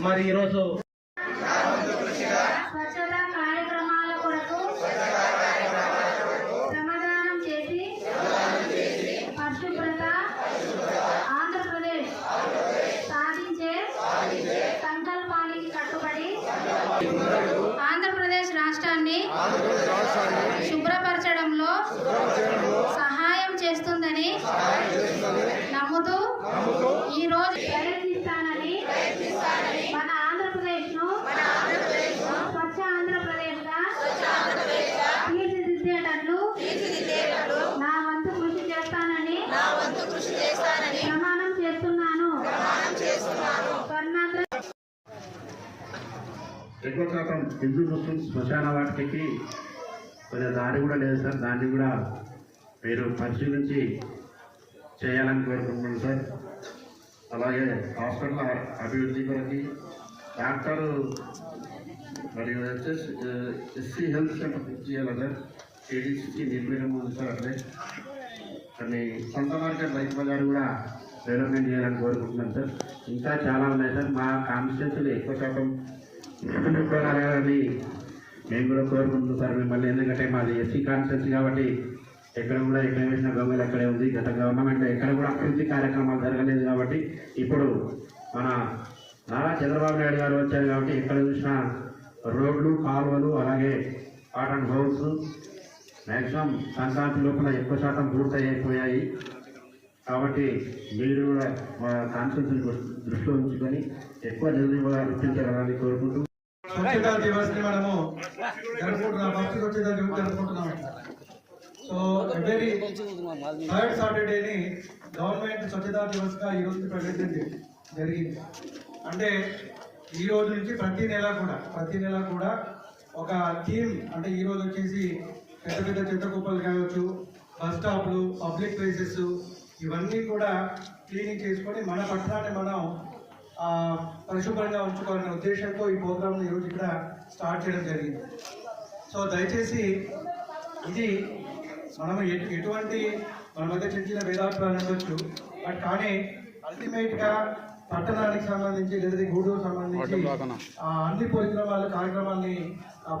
మరి ఈరోజు ఎక్కువ శాతం హిందూ ముస్లిం శ్మశాన వాటికి కొంచెం దారి కూడా లేదు సార్. దాన్ని కూడా మీరు పరిశీలించి చేయాలని కోరుకుంటున్నాను సార్. అలాగే హాస్పిటల్ అభివృద్ధి కొరకి డాక్టర్ మరియు వచ్చేసి ఎస్సీ హెల్త్ సెంటర్ పూర్తి చేయాలి సార్? ఏడీసీకి నిర్వీర్యం ఉంది సార్ అట్లే కొన్ని సొంత మార్కెట్ రైతు బజార్ కూడా డెవలప్మెంట్ చేయాలని కోరుకుంటున్నాను సార్. ఇంకా చాలా ఉన్నాయి సార్. మా కాన్స్టిట్యూన్సీలో ఎక్కువ శాతం అని మేము కూడా కోరుకుంటున్నాం సార్ మిమ్మల్ని. ఎందుకంటే మాది ఎస్సీ కాన్ఫరెన్స్ కాబట్టి ఎక్కడ కూడా ఎక్కడ వేసిన గొంగలు అక్కడే ఉంది. గత గవర్నమెంట్ ఎక్కడ కూడా అభివృద్ధి కార్యక్రమాలు జరగలేదు కాబట్టి ఇప్పుడు మన నారా చంద్రబాబు నాయుడు గారు వచ్చారు కాబట్టి ఎక్కడ చూసినా రోడ్లు కాలువలు అలాగే కాటన్ హౌస్ మ్యాక్సిమం సంక్రాంతి లోపల ఎక్కువ శాతం పూర్తయిపోయాయి. కాబట్టి మీరు కూడా మా కాన్స్టిట్యూన్సీ దృష్టిలో ఉంచుకొని ఎక్కువ జల్దీ కూడా గుర్తించాలని కోరుకుంటూ స్వచ్ఛతా దివస్ మనము. జరుపుకుంటున్నాం. ఫస్ట్ స్వచ్ఛతా దివస్ జరుపుకుంటున్నాం. సో ఎవరీ థర్డ్ సాటర్డేని గవర్నమెంట్ స్వచ్ఛతా దివస్గా ఈ రోజు ప్రకటించింది. జరిగింది. అంటే ఈ రోజు నుంచి ప్రతి నెల కూడా ప్రతి నెల కూడా ఒక థీమ్ అంటే ఈ రోజు వచ్చేసి పెద్ద పెద్ద చెత్త కుప్పలు కావచ్చు బస్ స్టాప్లు పబ్లిక్ ప్లేసెస్ ఇవన్నీ కూడా క్లీనింగ్ చేసుకొని మన పట్టణాన్ని మనం పరిశుభ్రంగా ఉంచుకోవాలనే ఉద్దేశంతో ఈ ప్రోగ్రామ్ ఈరోజు ఇక్కడ స్టార్ట్ చేయడం జరిగింది. సో దయచేసి ఇది మనం ఎటు- ఎటువంటి మన మధ్య చిన్న చిన్న భేదాభిప్రాయాలు ఉండొచ్చు బట్ కానీ అల్టిమేట్గా పట్టణానికి సంబంధించి లేదా గూడూరు సంబంధించి ఆ, అన్ని పరిశ్రమాలు కార్యక్రమాల్ని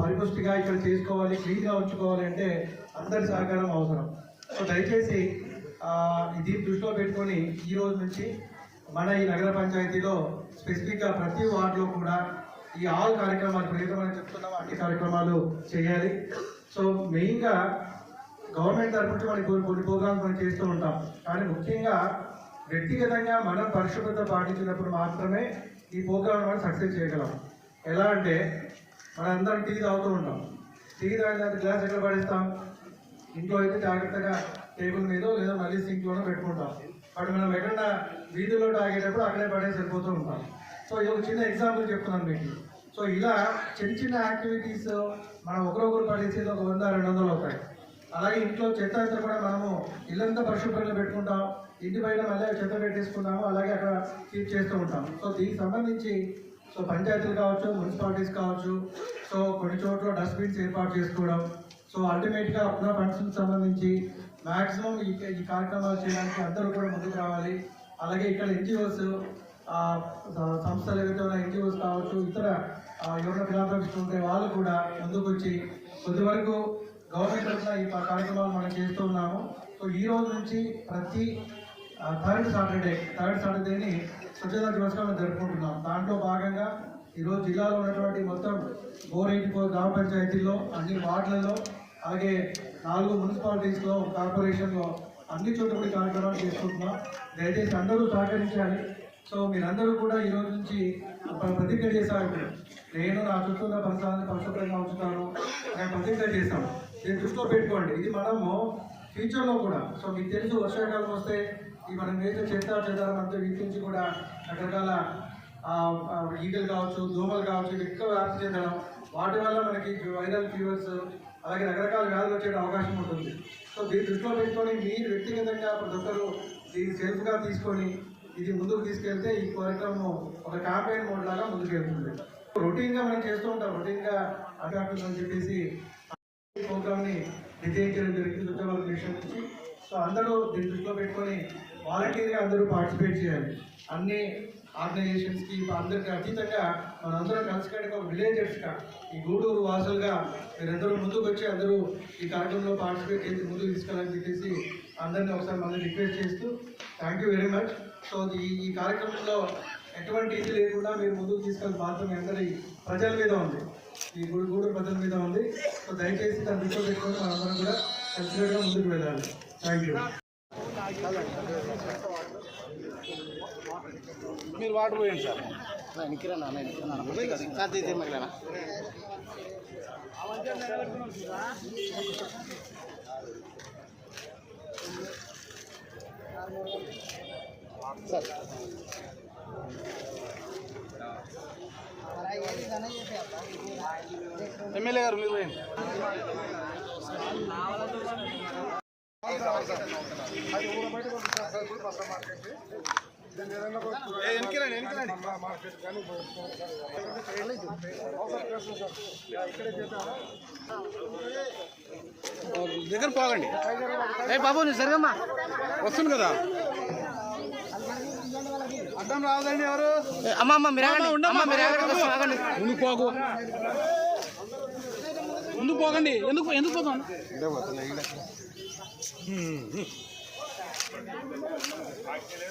పరిపుష్టిగా ఇక్కడ చేసుకోవాలి క్లీన్గా ఉంచుకోవాలి అంటే అందరి సహకారం అవసరం. సో దయచేసి ఇది దృష్టిలో పెట్టుకొని ఈ రోజు నుంచి మన ఈ నగర పంచాయతీలో స్పెసిఫిక్గా ప్రతి వార్డులో కూడా ఈ ఆల్ కార్యక్రమాలు ఇప్పుడు ఏదో చెప్తున్నామో అన్ని కార్యక్రమాలు చేయాలి. సో మెయిన్గా గవర్నమెంట్ తరఫు మనకి కొన్ని కొన్ని ప్రోగ్రామ్స్ మనం చేస్తూ ఉంటాం. కానీ ముఖ్యంగా వ్యక్తిగతంగా మనం పరిశుభ్రత పాటించినప్పుడు మాత్రమే ఈ ప్రోగ్రామ్ మనం సక్సెస్ చేయగలం. ఎలా అంటే మనందరం టీ తాగుతూ ఉంటాం. టీ తాగిన గ్లాస్ ఎక్కడ పడేస్తాం? ఇంట్లో అయితే జాగ్రత్తగా టేబుల్ మీద లేదా మళ్ళీ సింక్లోనో పెట్టుకుంటాం. బట్ మనం ఎక్కడ వీధిలో తాగేటప్పుడు అక్కడే పడేసి వెళ్ళిపోతూ ఉంటాం సో ఇది ఒక చిన్న ఎగ్జాంపుల్ చెప్తున్నాను మీకు. సో ఇలా చిన్న చిన్న యాక్టివిటీస్ మనం ఒకరొకరు పడేసేది ఒక వంద రెండు వందలు అవుతాయి. అలాగే ఇంట్లో చెత్త అయితే కూడా మనము ఇల్లంతా పరిశుభ్రంగా పెట్టుకుంటాం. ఇంటి బయట మళ్ళీ చెత్త పెట్టేసుకుంటాము అలాగే అక్కడ కీప్ చేస్తూ ఉంటాం. సో దీనికి సంబంధించి సో పంచాయతీలు కావచ్చు మున్సిపాలిటీస్ కావచ్చు సో కొన్ని చోట్ల డస్ట్బిన్స్ ఏర్పాటు చేసుకోవడం. సో అల్టిమేట్గా ఉన్న ఫండ్స్కి సంబంధించి మ్యాక్సిమం ఈ ఈ కార్యక్రమాలు చేయడానికి అందరూ కూడా ముందుకు రావాలి. అలాగే ఇక్కడ ఎన్జిఓస్ సంస్థలు ఏవైతే ఉన్న ఎన్జిఓస్ కావచ్చు ఇతర యువన ఎవరైనా ఫిలాంథ్రపిస్ట్ ఉంటే వాళ్ళు కూడా ముందుకు వచ్చి కొద్ది వరకు గవర్నమెంట్ తరఫున ఈ కార్యక్రమాలు మనం చేస్తూ ఉన్నాము. సో ఈ రోజు నుంచి ప్రతి థర్డ్ సాటర్డే థర్డ్ సాటర్డేని స్వచ్ఛతా దివస్గా జరుపుకుంటున్నాం. దాంట్లో భాగంగా ఈరోజు జిల్లాలో ఉన్నటువంటి మొత్తం ఫోర్ ఎయిటీ ఫోర్ గ్రామ పంచాయతీల్లో అన్ని వార్డులలో అలాగే నాలుగు మున్సిపాలిటీస్లో కార్పొరేషన్లో అన్ని చోట్ల కూడా కార్యక్రమాలు చేసుకుంటున్నాం. దయచేసి అందరూ సహకరించాలి. సో మీరందరూ కూడా ఈ రోజు నుంచి ప్రతిజ్ఞ చేశారు. నేను నా చుట్టూ ఉన్న పరిసరాన్ని పరిశుభ్రంగా ఉంచుతాను. నేను ప్రతిజ్ఞ చేశాను దీన్ని దృష్టిలో పెట్టుకోండి. ఇది మనము ఫ్యూచర్లో కూడా. సో మీకు తెలుసు వర్షాకాలం వస్తే ఈ మనం వేసే చెత్త చెదారం అంతా వీటి కూడా రకరకాల ఈగలు కావచ్చు దోమలు కావచ్చు ఎక్కువ వ్యాప్తి చెందడం వాటి వల్ల మనకి వైరల్ ఫీవర్స్ అలాగే రకరకాల వ్యాధులు వచ్చే అవకాశం ఉంటుంది. సో దీని దృష్టిలో పెట్టుకొని మీరు వ్యక్తిగతంగా ప్రతి ఒక్కరు దీన్ని సేఫ్గా తీసుకొని ఇది ముందుకు తీసుకెళ్తే ఈ కార్యక్రమం ఒక క్యాంపెయిన్ మోడ్ లాగా ముందుకు వెళ్తుంది. రొటీన్ మనం చేస్తూ ఉంటాం. రొటీన్గా గా అని చెప్పేసి ప్రోగ్రామ్ని నిర్దేశించడం జరిగింది ఉద్యోగాల విషయం నుంచి. సో అందరూ దీని దృష్టిలో పెట్టుకొని వాలంటీర్గా అందరూ పార్టిసిపేట్ చేయాలి. అన్ని ఆర్గనైజేషన్స్కి అందరికి అతీతంగా మనందరం కలిసికట్టుగా ఒక విలేజర్స్ ఈ గూడూరు వాసులుగా మీరందరూ ముందుకు వచ్చి అందరూ ఈ కార్యక్రమంలో పార్టిసిపేట్ చేసి ముందుకు తీసుకెళ్ళాలని చెప్పేసి అందరినీ ఒకసారి మళ్ళీ రిక్వెస్ట్ చేస్తూ thank you very much. So ఈ ఈ కార్యక్రమంలో ఎటువంటి ఇది లేకుండా మీరు ముందుకు తీసుకెళ్ళి బాధ్యత మీ అందరి ప్రజల మీద ఉంది. ఈ గూడు గూడూరు ప్రజల మీద ఉంది. సో దయచేసి దాన్ని దృష్టిలో పెట్టుకొని మనందరం కూడా కలిసికట్టుగా ముందుకు వెళ్ళాలి. Thank you. మీరు వాటర్ పోయండి సార్. ఎమ్మెల్యే గారు మీరు పోయండి. వెనకరండి వెనకరండి దగ్గర పోగండి. ఏ బాబు నువ్వు సరిగమ్మా. వస్తుంది కదా. అర్థం రావదండి ఎవరు? అమ్మ అమ్మ మీరు. అమ్మ మీరు ఆగండి. ముందుకు పోకు. ముందుకు పోకండి. ఎందుకు ఎందుకు పోతాను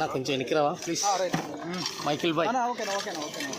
నాకు కొంచెం వెనక్కి రావా? ప్లీజ్ మైకిల్ బాయ్. ఓకేనా ఓకేనా ఓకేనా.